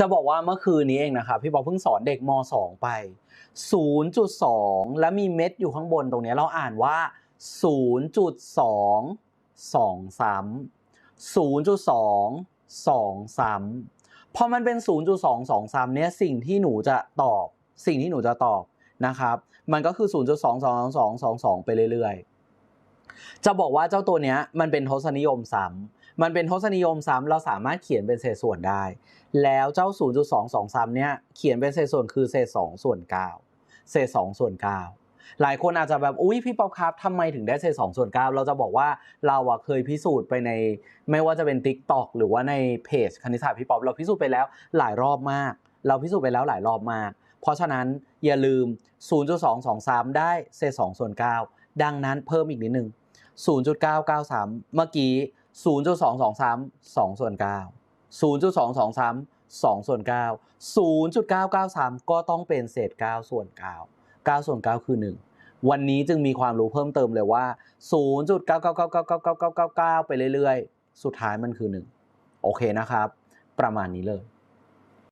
จะบอกว่าเมื่อคืนนี้เองนะครับพี่บอกเพิ่งสอนเด็กม .2 ไป 0.2 แล้วมีเม็ดอยู่ข้างบนตรงนี้เราอ่านว่า 0.2 2ซ้ำ0.2 2ซ้ำพอมันเป็น 0.2 2ซ้ำเนี่ยสิ่งที่หนูจะตอบ สิ่งที่หนูจะตอบนะครับ มันก็คือ 0.222222ไปเรื่อยๆ จะบอกว่าเจ้าตัวเนี้ยมันเป็นทศนิยมซ้ำ มันเป็นทศนิยมซ้ำเราสามารถเขียนเป็นเศษส่วนได้ แล้วเจ้า 0.223เนี่ยเขียนเป็นเศษส่วนคือเศษ2ส่วน9เศษ2ส่วน9หลายคนอาจจะแบบอุ้ยพี่ป๊อปครับทำไมถึงได้เศษ2ส่วน9เราจะบอกว่าเราอะเคยพิสูจน์ไปใน ไม่ว่าจะเป็น Tik t o อกหรือว่าในเพจคณิตศาสตร์พี่ป๊อปเราพิสูจน์ไปแล้วหลายรอบมาก เราพิสูจน์ไปแล้วหลายรอบมาก เพราะฉะนั้นอย่าลืม 0.223 ได้เศษ2ส่วน9ดังนั้นเพิ่มอีกนิดนึง0.993 เมื่อกี้ 0.223 2ส่วน9 0.223 2ส่วน9 0.993 ก็ต้องเป็นเศษ 9 ส่วน 9 9 ส่วน 9 คือ 1 วันนี้จึงมีความรู้เพิ่มเติมเลยว่า 0.999999999 ไปเรื่อยๆ สุดท้ายมันคือ 1 โอเคนะครับ ประมาณนี้เลย